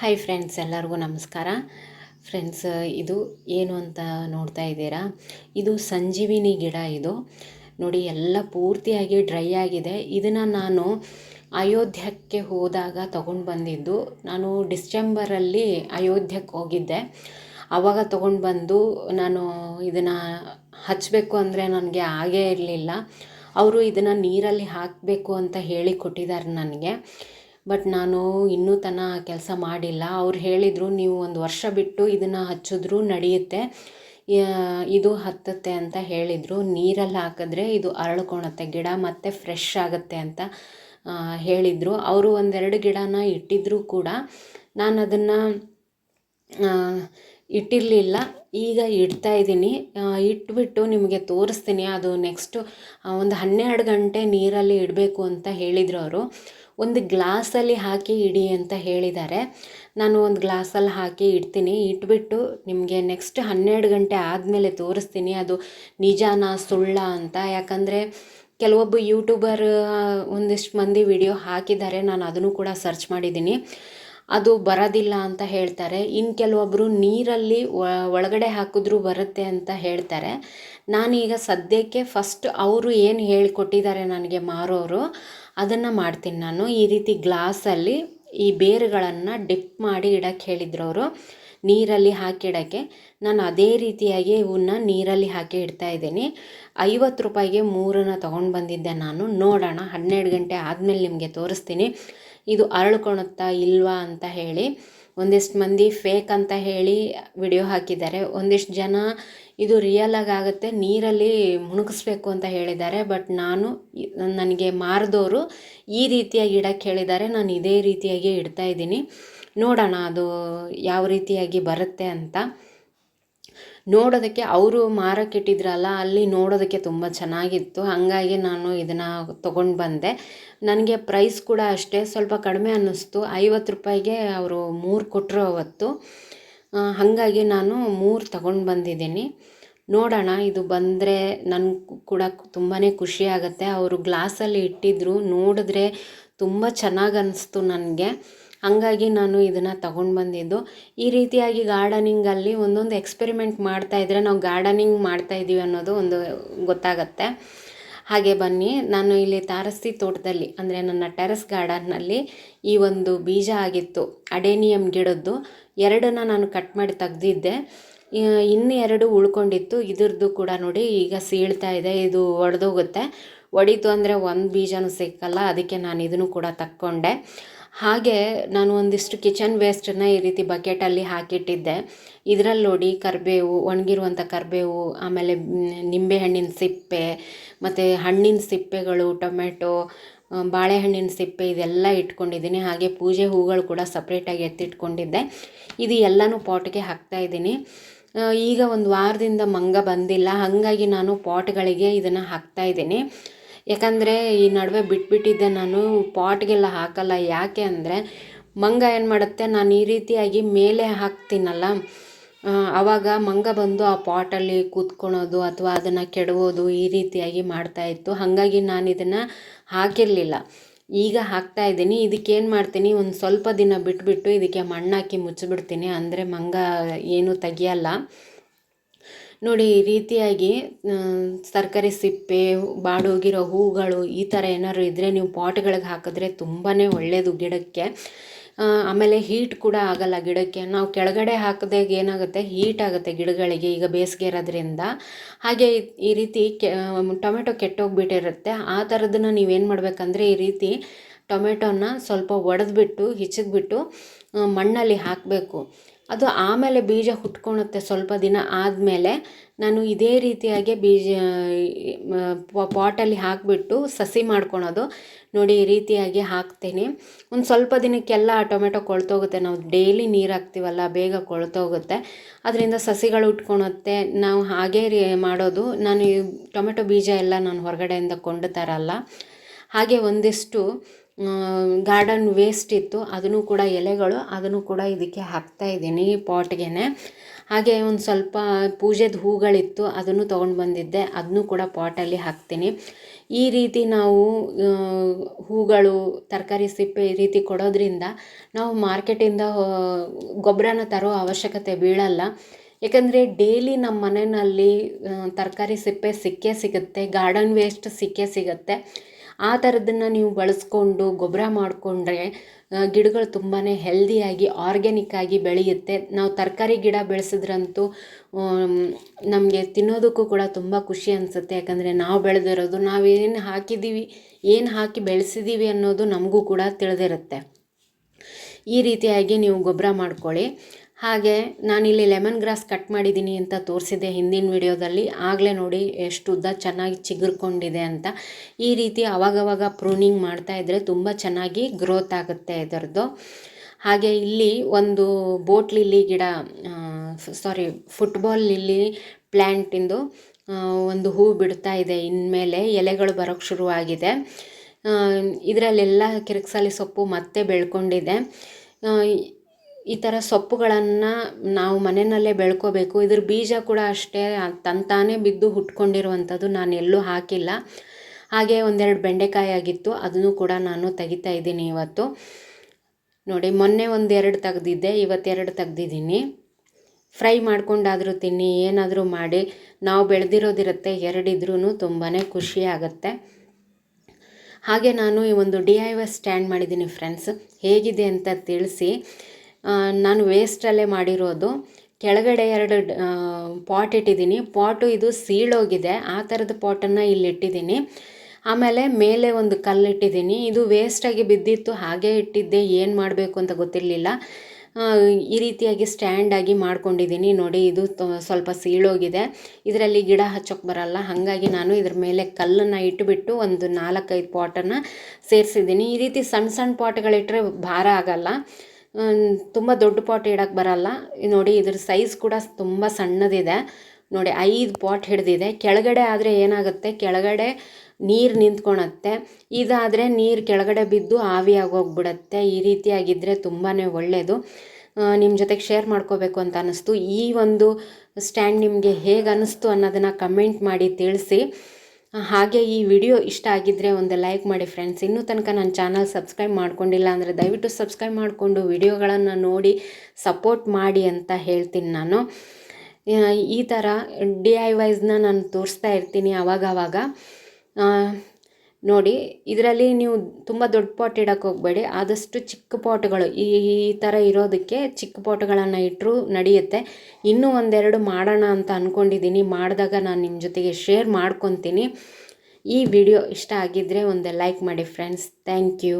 Hi friends ಎಲ್ಲರಿಗೂ ನಮಸ್ಕಾರ. Friends ಇದು ಏನು ಅಂತ ನೋಡ್ತಾ ಇದ್ದೀರಾ? ಇದು ಸಂಜೀವಿನಿ ಗಿಡ ಇದು. ನೋಡಿ, ಎಲ್ಲ ಪೂರ್ತಿಯಾಗಿ ಡ್ರೈ ಆಗಿದೆ. ಇದನ್ನು ನಾನು ಅಯೋಧ್ಯಕ್ಕೆ ಹೋದಾಗ ತಗೊಂಡು ಬಂದಿದ್ದು. ನಾನು ಡಿಸೆಂಬರಲ್ಲಿ ಅಯೋಧ್ಯಕ್ಕೆ ಹೋಗಿದ್ದೆ. ಆವಾಗ ತೊಗೊಂಡು ಬಂದು ನಾನು ಇದನ್ನು ಹಚ್ಚಬೇಕು ಅಂದರೆ ನನಗೆ ಆಗೇ ಇರಲಿಲ್ಲ. ಅವರು ಇದನ್ನು ನೀರಲ್ಲಿ ಹಾಕಬೇಕು ಅಂತ ಹೇಳಿ ಕೊಟ್ಟಿದ್ದಾರೆ ನನಗೆ. ಬಟ್ ನಾನು ಇನ್ನೂ ತನಕ ಕೆಲಸ ಮಾಡಿಲ್ಲ. ಅವ್ರು ಹೇಳಿದರು, ನೀವು ಒಂದು ವರ್ಷ ಬಿಟ್ಟು ಇದನ್ನು ಹಚ್ಚಿದ್ರೂ ನಡೆಯುತ್ತೆ. ಇದು ಹತ್ತುತ್ತೆ ಅಂತ ಹೇಳಿದರು. ನೀರಲ್ಲಿ ಹಾಕಿದ್ರೆ ಇದು ಅರಳ್ಕೊಳತ್ತೆ ಗಿಡ ಮತ್ತು ಫ್ರೆಶ್ ಆಗುತ್ತೆ ಅಂತ ಹೇಳಿದರು. ಅವರು ಒಂದೆರಡು ಗಿಡನ ಇಟ್ಟಿದ್ದರೂ ಕೂಡ. ನಾನು ಅದನ್ನು ಇಟ್ಟಿರಲಿಲ್ಲ. ಈಗ ಇಡ್ತಾ ಇದ್ದೀನಿ. ಇಟ್ಬಿಟ್ಟು ನಿಮಗೆ ತೋರಿಸ್ತೀನಿ. ಅದು ನೆಕ್ಸ್ಟು ಒಂದು ಹನ್ನೆರಡು ಗಂಟೆ ನೀರಲ್ಲಿ ಇಡಬೇಕು ಅಂತ ಹೇಳಿದರು ಅವರು. ಒಂದು ಗ್ಲಾಸಲ್ಲಿ ಹಾಕಿ ಇಡಿ ಅಂತ ಹೇಳಿದ್ದಾರೆ. ನಾನು ಒಂದು ಗ್ಲಾಸಲ್ಲಿ ಹಾಕಿ ಇಡ್ತೀನಿ. ಇಟ್ಬಿಟ್ಟು ನಿಮಗೆ ನೆಕ್ಸ್ಟ್ ಹನ್ನೆರಡು ಗಂಟೆ ಆದಮೇಲೆ ತೋರಿಸ್ತೀನಿ. ಅದು ನಿಜಾನ ಸುಳ್ಳ ಅಂತ. ಯಾಕಂದರೆ ಕೆಲವೊಬ್ಬ ಯೂಟ್ಯೂಬರ್ ಒಂದಿಷ್ಟು ಮಂದಿ ವಿಡಿಯೋ ಹಾಕಿದ್ದಾರೆ. ನಾನು ಅದನ್ನು ಕೂಡ ಸರ್ಚ್ ಮಾಡಿದ್ದೀನಿ. ಅದು ಬರೋದಿಲ್ಲ ಅಂತ ಹೇಳ್ತಾರೆ. ಇನ್ನು ಕೆಲವೊಬ್ಬರು ನೀರಲ್ಲಿ ಒಳಗಡೆ ಹಾಕಿದ್ರೂ ಬರುತ್ತೆ ಅಂತ ಹೇಳ್ತಾರೆ. ನಾನೀಗ ಸದ್ಯಕ್ಕೆ ಫಸ್ಟ್ ಅವರು ಏನು ಹೇಳಿಕೊಟ್ಟಿದ್ದಾರೆ ನನಗೆ ಮಾರೋರು ಅದನ್ನು ಮಾಡ್ತೀನಿ ನಾನು. ಈ ರೀತಿ ಗ್ಲಾಸಲ್ಲಿ ಈ ಬೇರುಗಳನ್ನು ಡಿಪ್ ಮಾಡಿ ಇಡಕ್ಕೆ ಹೇಳಿದ್ರು ಅವರು. ನೀರಲ್ಲಿ ಹಾಕಿಡೋಕ್ಕೆ ನಾನು ಅದೇ ರೀತಿಯಾಗಿ ಇವನ್ನ ನೀರಲ್ಲಿ ಹಾಕಿ ಇಡ್ತಾ ಇದ್ದೀನಿ. ಐವತ್ತು ರೂಪಾಯಿಗೆ ಮೂರನ್ನು ತೊಗೊಂಡು ಬಂದಿದ್ದೆ ನಾನು. ನೋಡೋಣ, ಹನ್ನೆರಡು ಗಂಟೆ ಆದಮೇಲೆ ನಿಮಗೆ ತೋರಿಸ್ತೀನಿ. ಇದು ಅರಳ್ಕೊಳುತ್ತಾ ಇಲ್ವಾ ಅಂತ ಹೇಳಿ. ಒಂದಿಷ್ಟು ಮಂದಿ ಫೇಕ್ ಅಂತ ಹೇಳಿ ವಿಡಿಯೋ ಹಾಕಿದ್ದಾರೆ. ಒಂದಿಷ್ಟು ಜನ ಇದು ರಿಯಲಾಗಿ ಆಗುತ್ತೆ, ನೀರಲ್ಲಿ ಮುಣುಗಿಸ್ಬೇಕು ಅಂತ ಹೇಳಿದ್ದಾರೆ. ಬಟ್ ನಾನು ನನಗೆ ಮಾರಿದವರು ಈ ರೀತಿಯಾಗಿ ಇಡಕ್ಕೆ ಹೇಳಿದ್ದಾರೆ. ನಾನು ಇದೇ ರೀತಿಯಾಗಿ ಇಡ್ತಾ ಇದ್ದೀನಿ. ನೋಡೋಣ ಅದು ಯಾವ ರೀತಿಯಾಗಿ ಬರುತ್ತೆ ಅಂತ. ನೋಡೋದಕ್ಕೆ ಅವರು ಮಾರೋಕ್ಕಿಟ್ಟಿದ್ರಲ್ಲ ಅಲ್ಲಿ ನೋಡೋದಕ್ಕೆ ತುಂಬ ಚೆನ್ನಾಗಿತ್ತು. ಹಾಗಾಗಿ ನಾನು ಇದನ್ನು ತೊಗೊಂಡು ಬಂದೆ. ನನಗೆ ಪ್ರೈಸ್ ಕೂಡ ಅಷ್ಟೇ, ಸ್ವಲ್ಪ ಕಡಿಮೆ ಅನ್ನಿಸ್ತು. ಐವತ್ತು ರೂಪಾಯಿಗೆ ಅವರು ಮೂರು ಕೊಟ್ಟರು ಅವತ್ತು. ಹಾಗಾಗಿ ನಾನು ಮೂರು ತಗೊಂಡು ಬಂದಿದ್ದೀನಿ. ನೋಡೋಣ, ಇದು ಬಂದರೆ ನನಗೂ ಕೂಡ ತುಂಬಾ ಖುಷಿ ಆಗುತ್ತೆ. ಅವರು ಗ್ಲಾಸಲ್ಲಿ ಇಟ್ಟಿದ್ದರು ನೋಡಿದ್ರೆ ತುಂಬ ಚೆನ್ನಾಗಿ ಅನ್ನಿಸ್ತು ನನಗೆ. ಹಾಗಾಗಿ ನಾನು ಇದನ್ನು ತಗೊಂಡು ಬಂದಿದ್ದು. ಈ ರೀತಿಯಾಗಿ ಗಾರ್ಡನಿಂಗಲ್ಲಿ ಒಂದೊಂದು ಎಕ್ಸ್ಪೆರಿಮೆಂಟ್ ಇದ್ದರೆ ನಾವು ಗಾರ್ಡನಿಂಗ್ ಮಾಡ್ತಾಯಿದ್ದೀವಿ ಅನ್ನೋದು ಒಂದು ಗೊತ್ತಾಗತ್ತೆ. ಹಾಗೆ ಬನ್ನಿ, ನಾನು ಇಲ್ಲಿ ತಾರಸಿ ತೋಟದಲ್ಲಿ, ಅಂದರೆ ನನ್ನ ಟೆರೆಸ್ ಗಾರ್ಡನ್ನಲ್ಲಿ ಈ ಒಂದು ಬೀಜ ಆಗಿತ್ತು, ಅಡೇನಿಯಂ ಗಿಡದ್ದು. ಎರಡನ್ನ ನಾನು ಕಟ್ ಮಾಡಿ ತೆಗ್ದಿದ್ದೆ. ಇನ್ನು ಎರಡು ಉಳ್ಕೊಂಡಿತ್ತು. ಇದ್ರದ್ದು ಕೂಡ ನೋಡಿ ಈಗ ಸೀಳ್ತಾ ಇದೆ, ಇದು ಒಡೆದೋಗುತ್ತೆ. ಒಡೀತು ಅಂದರೆ ಒಂದು ಬೀಜನೂ ಸಿಕ್ಕಲ್ಲ, ಅದಕ್ಕೆ ನಾನು ಇದನ್ನು ಕೂಡ ತಕ್ಕೊಂಡೆ. ಹಾಗೆ ನಾನು ಒಂದಿಷ್ಟು ಕಿಚನ್ ವೇಸ್ಟನ್ನು ಈ ರೀತಿ ಬಕೆಟಲ್ಲಿ ಹಾಕಿಟ್ಟಿದ್ದೆ. ಇದರಲ್ಲಿ ನೋಡಿ ಕರಿಬೇವು, ಒಣಗಿರುವಂಥ ಕರಿಬೇವು, ಆಮೇಲೆ ನಿಂಬೆ ಹಣ್ಣಿನ ಸಿಪ್ಪೆ, ಮತ್ತು ಹಣ್ಣಿನ ಸಿಪ್ಪೆಗಳು ಟೊಮೆಟೊ ಬಾಳೆಹಣ್ಣಿನ ಸಿಪ್ಪೆ ಇದೆಲ್ಲ ಇಟ್ಕೊಂಡಿದ್ದೀನಿ. ಹಾಗೆ ಪೂಜೆ ಹೂಗಳು ಕೂಡ ಸಪ್ರೇಟಾಗಿ ಎತ್ತಿಟ್ಕೊಂಡಿದ್ದೆ. ಇದು ಎಲ್ಲನೂ ಪಾಟ್ಗೆ ಹಾಕ್ತಾ ಇದ್ದೀನಿ. ಈಗ ಒಂದು ವಾರದಿಂದ ಮಂಗ ಬಂದಿಲ್ಲ. ಹಾಗಾಗಿ ನಾನು ಪಾಟ್ಗಳಿಗೆ ಇದನ್ನು ಹಾಕ್ತಾಯಿದ್ದೀನಿ ಯಾಕಂದರೆ ಈ ನಡುವೆ ಬಿಟ್ಬಿಟ್ಟಿದ್ದೆ ನಾನು, ಪಾಟ್ಗೆಲ್ಲ ಹಾಕಲ್ಲ. ಯಾಕೆ ಅಂದರೆ, ಮಂಗ ಏನು ಮಾಡುತ್ತೆ? ನಾನು ಈ ರೀತಿಯಾಗಿ ಮೇಲೆ ಹಾಕ್ತೀನಲ್ಲ. ಆವಾಗ ಮಂಗ ಬಂದು ಆ ಪಾಟಲ್ಲಿ ಕೂತ್ಕೊಳೋದು ಅಥವಾ ಅದನ್ನು ಕೆಡವೋದು ಈ ರೀತಿಯಾಗಿ ಮಾಡ್ತಾಯಿತ್ತು ಹಾಗಾಗಿ ನಾನು ಇದನ್ನು ಹಾಕಿರಲಿಲ್ಲ. ಈಗ ಹಾಕ್ತಾ ಇದ್ದೀನಿ. ಇದಕ್ಕೇನು ಮಾಡ್ತೀನಿ? ಒಂದು ಸ್ವಲ್ಪ ದಿನ ಬಿಟ್ಬಿಟ್ಟು ಇದಕ್ಕೆ ಮಣ್ಣಾಕಿ ಮುಚ್ಚಿಬಿಡ್ತೀನಿ. ಅಂದರೆ ಮಂಗ ಏನೂ ತೆಗಿಯಲ್ಲ. ನೋಡಿ, ಈ ರೀತಿಯಾಗಿ ತರಕಾರಿ ಸಿಪ್ಪೆ, ಬಾಡೋಗಿರೋ ಹೂಗಳು, ಈ ಥರ ಏನಾದ್ರು ಇದ್ದರೆ ನೀವು ಪಾಟ್ಗಳಿಗೆ ಹಾಕಿದ್ರೆ ತುಂಬಾ ಒಳ್ಳೆಯದು ಗಿಡಕ್ಕೆ. ಆಮೇಲೆ ಹೀಟ್ ಕೂಡ ಆಗಲ್ಲ ಗಿಡಕ್ಕೆ. ನಾವು ಕೆಳಗಡೆ ಹಾಕಿದಾಗ ಏನಾಗುತ್ತೆ? ಹೀಟ್ ಆಗುತ್ತೆ ಗಿಡಗಳಿಗೆ ಈಗ ಬೇಸಿಗೆ ಇರೋದ್ರಿಂದ. ಹಾಗೆ ಈ ರೀತಿ ಕೆ ಟೊಮೆಟೊ ಕೆಟ್ಟೋಗ್ಬಿಟ್ಟಿರುತ್ತೆ. ಆ ಥರದನ್ನ ನೀವೇನು ಮಾಡಬೇಕಂದ್ರೆ ಈ ರೀತಿ ಟೊಮೆಟೊನ ಸ್ವಲ್ಪ ಒಡೆದ್ಬಿಟ್ಟು ಹಿಚಕ್ಬಿಟ್ಟು ಮಣ್ಣಲ್ಲಿ ಹಾಕಬೇಕು. ಅದು ಆಮೇಲೆ ಬೀಜ ಹುಟ್ಕೊಳುತ್ತೆ ಸ್ವಲ್ಪ ದಿನ ಆದಮೇಲೆ ನಾನು ಇದೇ ರೀತಿಯಾಗಿ ಬೀಜ ಪಾಟಲ್ಲಿ ಹಾಕಿಬಿಟ್ಟು ಸಸಿ ಮಾಡ್ಕೊಳೋದು. ನೋಡಿ, ಈ ರೀತಿಯಾಗಿ ಹಾಕ್ತೀನಿ. ಒಂದು ಸ್ವಲ್ಪ ದಿನಕ್ಕೆಲ್ಲ ಟೊಮೆಟೊ ಕೊಳ್ತೋಗುತ್ತೆ. ನಾವು ಡೈಲಿ ನೀರು ಹಾಕ್ತೀವಲ್ಲ, ಬೇಗ ಕೊಳ್ತೋಗುತ್ತೆ. ಅದರಿಂದ ಸಸಿಗಳು ಉಟ್ಕೊಳುತ್ತೆ ನಾವು ಹಾಗೇ ರೀ ಮಾಡೋದು. ನಾನು ಈ ಟೊಮೆಟೊ ಬೀಜ ಎಲ್ಲ ನಾನು ಹೊರಗಡೆಯಿಂದ ಕೊಂಡು ತರಲ್ಲ. ಹಾಗೆ ಒಂದಿಷ್ಟು ಗಾರ್ಡನ್ ವೇಸ್ಟ್ ಇತ್ತು. ಅದನ್ನು ಕೂಡ ಎಲೆಗಳು, ಅದನ್ನು ಕೂಡ ಇದಕ್ಕೆ ಹಾಕ್ತಾ ಇದ್ದೀನಿ ಪಾಟ್ಗೆ ಹಾಗೆ ಒಂದು ಸ್ವಲ್ಪ ಪೂಜೆದ ಹೂಗಳಿತ್ತು, ಅದನ್ನು ತೊಗೊಂಡು ಬಂದಿದ್ದೆ. ಅದನ್ನು ಕೂಡ ಪಾಟಲ್ಲಿ ಹಾಕ್ತೀನಿ. ಈ ರೀತಿ ನಾವು ಹೂಗಳು, ತರಕಾರಿ ಸಿಪ್ಪೆ ಈ ರೀತಿ ಕೊಡೋದ್ರಿಂದ ನಾವು ಮಾರ್ಕೆಟಿಂದ ಗೊಬ್ಬರನ ತರೋ ಅವಶ್ಯಕತೆ ಬೀಳಲ್ಲ. ಯಾಕಂದರೆ ಡೈಲಿ ನಮ್ಮ ಮನೆಯಲ್ಲಿ ತರಕಾರಿ ಸಿಪ್ಪೆ ಸಿಕ್ಕೇ ಸಿಗುತ್ತೆ ಗಾರ್ಡನ್ ವೇಸ್ಟ್ ಸಿಕ್ಕೇ ಸಿಗುತ್ತೆ. ಆ ಥರದನ್ನು ನೀವು ಬಳಸ್ಕೊಂಡು ಗೊಬ್ಬರ ಮಾಡಿಕೊಂಡ್ರೆ ಗಿಡಗಳು ತುಂಬಾ ಹೆಲ್ದಿಯಾಗಿ ಆರ್ಗ್ಯಾನಿಕ್ ಆಗಿ ಬೆಳೆಯುತ್ತೆ. ನಾವು ತರಕಾರಿ ಗಿಡ ಬೆಳೆಸಿದ್ರಂತೂ ನಮಗೆ ತಿನ್ನೋದಕ್ಕೂ ಕೂಡ ತುಂಬ ಖುಷಿ ಅನಿಸುತ್ತೆ. ಯಾಕಂದರೆ ನಾವು ಬೆಳೆದಿರೋದು ನಾವೇನು ಹಾಕಿದ್ದೀವಿ ಏನು ಹಾಕಿ ಬೆಳೆಸಿದ್ದೀವಿ ಅನ್ನೋದು ನಮಗೂ ಕೂಡ ತಿಳಿದಿರುತ್ತೆ. ಈ ರೀತಿಯಾಗಿ ನೀವು ಗೊಬ್ಬರ ಮಾಡ್ಕೊಳ್ಳಿ. ಹಾಗೆ ನಾನಿಲ್ಲಿ ಲೆಮನ್ ಗ್ರಾಸ್ ಕಟ್ ಮಾಡಿದ್ದೀನಿ ಅಂತ ತೋರಿಸಿದ್ದೆ ಹಿಂದಿನ ವಿಡಿಯೋದಲ್ಲಿ. ಆಗಲೇ ನೋಡಿ ಎಷ್ಟು ಉದ್ದ ಚೆನ್ನಾಗಿ ಚಿಗುರ್ಕೊಂಡಿದೆ ಅಂತ. ಈ ರೀತಿ ಅವಾಗವಾಗ ಪ್ರೂನಿಂಗ್ ಮಾಡ್ತಾ ಇದ್ದರೆ ತುಂಬ ಚೆನ್ನಾಗಿ ಗ್ರೋತ್ ಆಗುತ್ತೆ ಇದರದ್ದು ಹಾಗೆ ಇಲ್ಲಿ ಒಂದು ಬೋಟ್ ಲಿಲ್ಲಿ ಗಿಡ ಸಾರಿ, ಫುಟ್ಬಾಲ್ ಲಿಲ್ಲಿ ಪ್ಲ್ಯಾಂಟಿಂದು ಒಂದು ಹೂ ಬಿಡ್ತಾ ಇದೆ ಇನ್ಮೇಲೆ ಎಲೆಗಳು ಬರೋಕ್ಕೆ ಶುರುವಾಗಿದೆ. ಇದರಲ್ಲೆಲ್ಲ ಕಿರಿಕ್ಸಾಲಿ ಸೊಪ್ಪು ಮತ್ತೆ ಬೆಳ್ಕೊಂಡಿದೆ. ಈ ಥರ ಸೊಪ್ಪುಗಳನ್ನು ನಾವು ಮನೆಯಲ್ಲೇ ಬೆಳ್ಕೋಬೇಕು. ಇದ್ರ ಬೀಜ ಕೂಡ ಅಷ್ಟೇ ತಂತಾನೇ ಬಿದ್ದು ಹುಟ್ಕೊಂಡಿರುವಂಥದ್ದು ನಾನು ಎಲ್ಲೂ ಹಾಕಿಲ್ಲ. ಹಾಗೆ ಒಂದೆರಡು ಬೆಂಡೆಕಾಯಿ ಆಗಿತ್ತು, ಅದನ್ನು ಕೂಡ ನಾನು ತೆಗಿತಾ ಇದ್ದೀನಿ ಇವತ್ತು. ನೋಡಿ, ಮೊನ್ನೆ ಒಂದೆರಡು ತೆಗ್ದಿದ್ದೆ ಇವತ್ತೆರಡು ತೆಗ್ದಿದ್ದೀನಿ. ಫ್ರೈ ಮಾಡ್ಕೊಂಡಾದರೂ ತಿನ್ನಿ, ಏನಾದರೂ ಮಾಡಿ. ನಾವು ಬೆಳೆದಿರೋದಿರುತ್ತೆ ಎರಡಿದ್ರೂ ತುಂಬಾ ಖುಷಿ ಆಗುತ್ತೆ. ಹಾಗೆ ನಾನು ಈ ಒಂದು ಡಿ ಐ ವೈ ಸ್ಟ್ಯಾಂಡ್ ಮಾಡಿದ್ದೀನಿ, ಫ್ರೆಂಡ್ಸ್. ಹೇಗಿದೆ ಅಂತ ತಿಳಿಸಿ. ನಾನು ವೇಸ್ಟಲ್ಲೇ ಮಾಡಿರೋದು. ಕೆಳಗಡೆ ಎರಡು ಪಾಟ್ ಇಟ್ಟಿದ್ದೀನಿ. ಪಾಟು ಇದು ಸೀಳೋಗಿದೆ ಆ ಥರದ ಪಾಟನ್ನು ಇಲ್ಲಿ ಇಟ್ಟಿದ್ದೀನಿ. ಆಮೇಲೆ ಮೇಲೆ ಒಂದು ಕಲ್ಲು ಇಟ್ಟಿದ್ದೀನಿ. ಇದು ವೇಸ್ಟಾಗಿ ಬಿದ್ದಿತ್ತು. ಹಾಗೆ ಇಟ್ಟಿದ್ದೆ. ಏನು ಮಾಡಬೇಕು ಅಂತ ಗೊತ್ತಿರಲಿಲ್ಲ. ಈ ರೀತಿಯಾಗಿ ಸ್ಟ್ಯಾಂಡಾಗಿ ಮಾಡ್ಕೊಂಡಿದ್ದೀನಿ. ನೋಡಿ, ಇದು ಸ್ವಲ್ಪ ಸೀಳೋಗಿದೆ ಇದರಲ್ಲಿ ಗಿಡ ಹಚ್ಚೋಕ್ಕೆ ಬರಲ್ಲ. ಹಾಗಾಗಿ ನಾನು ಇದ್ರ ಮೇಲೆ ಕಲ್ಲನ್ನು ಇಟ್ಟುಬಿಟ್ಟು ಒಂದು ನಾಲ್ಕೈದು ಪಾಟನ್ನು ಸೇರಿಸಿದ್ದೀನಿ. ಈ ರೀತಿ ಸಣ್ಣ ಸಣ್ಣ ಪಾಟ್ಗಳಿಟ್ಟರೆ ಭಾರ ಆಗಲ್ಲ. ತುಂಬ ದೊಡ್ಡ ಪಾಟ್ ಇಡೋಕ್ಕೆ ಬರಲ್ಲ. ನೋಡಿ ಇದ್ರ ಸೈಜ್ ಕೂಡ ತುಂಬ ಸಣ್ಣದಿದೆ. ನೋಡಿ ಐದು ಪಾಟ್ ಹಿಡ್ದಿದೆ. ಕೆಳಗಡೆ ಆದರೆ ಏನಾಗುತ್ತೆ? ಕೆಳಗಡೆ ನೀರು ನಿಂತ್ಕೊಳತ್ತೆ ಇದಾದರೆ ನೀರು ಕೆಳಗಡೆ ಬಿದ್ದು ಆವಿಯಾಗಿ ಹೋಗ್ಬಿಡತ್ತೆ ಈ ರೀತಿಯಾಗಿದ್ದರೆ ತುಂಬಾ ಒಳ್ಳೆಯದು ನಿಮ್ಮ ಜೊತೆಗೆ ಶೇರ್ ಮಾಡ್ಕೋಬೇಕು ಅಂತ ಅನ್ನಿಸ್ತು ಈ ಒಂದು ಸ್ಟ್ಯಾಂಡ್ ನಿಮಗೆ ಹೇಗೆ ಅನ್ನಿಸ್ತು ಅನ್ನೋದನ್ನು ಕಮೆಂಟ್ ಮಾಡಿ ತಿಳಿಸಿ. ಹಾಗೆ ಈ ವಿಡಿಯೋ ಇಷ್ಟ ಆಗಿದ್ದರೆ ಒಂದು ಲೈಕ್ ಮಾಡಿ ಫ್ರೆಂಡ್ಸ್. ಇನ್ನೂ ತನಕ ನನ್ನ ಚಾನಲ್ ಸಬ್ಸ್ಕ್ರೈಬ್ ಮಾಡ್ಕೊಂಡಿಲ್ಲ ಅಂದರೆ ದಯವಿಟ್ಟು ಸಬ್ಸ್ಕ್ರೈಬ್ ಮಾಡಿಕೊಂಡು ವಿಡಿಯೋಗಳನ್ನು ನೋಡಿ ಸಪೋರ್ಟ್ ಮಾಡಿ ಅಂತ ಹೇಳ್ತೀನಿ ನಾನು. ಈ ಥರ ಡಿ ಐ ವೈಸ್ನ ನಾನು ತೋರಿಸ್ತಾ ಇರ್ತೀನಿ ಆವಾಗವಾಗ ನೋಡಿ, ಇದರಲ್ಲಿ ನೀವು ತುಂಬ ದೊಡ್ಡ ಪಾಟ್ ಇಡೋಕ್ಕೆ ಹೋಗಬೇಡಿ. ಆದಷ್ಟು ಚಿಕ್ಕ ಪಾಟ್ಗಳು ಈ ಈ ಥರ ಇರೋದಕ್ಕೆ ಚಿಕ್ಕ ಪಾಟ್ಗಳನ್ನು ಇಟ್ಟರು ನಡೆಯುತ್ತೆ. ಇನ್ನೂ ಒಂದೆರಡು ಮಾಡೋಣ ಅಂತ ಅಂದ್ಕೊಂಡಿದ್ದೀನಿ ಮಾಡಿದಾಗ ನಾನು ನಿಮ್ಮ ಜೊತೆಗೆ ಶೇರ್ ಮಾಡ್ಕೊತೀನಿ. ಈ ವಿಡಿಯೋ ಇಷ್ಟ ಆಗಿದ್ದರೆ ಒಂದು ಲೈಕ್ ಮಾಡಿ ಫ್ರೆಂಡ್ಸ್ ಥ್ಯಾಂಕ್ ಯು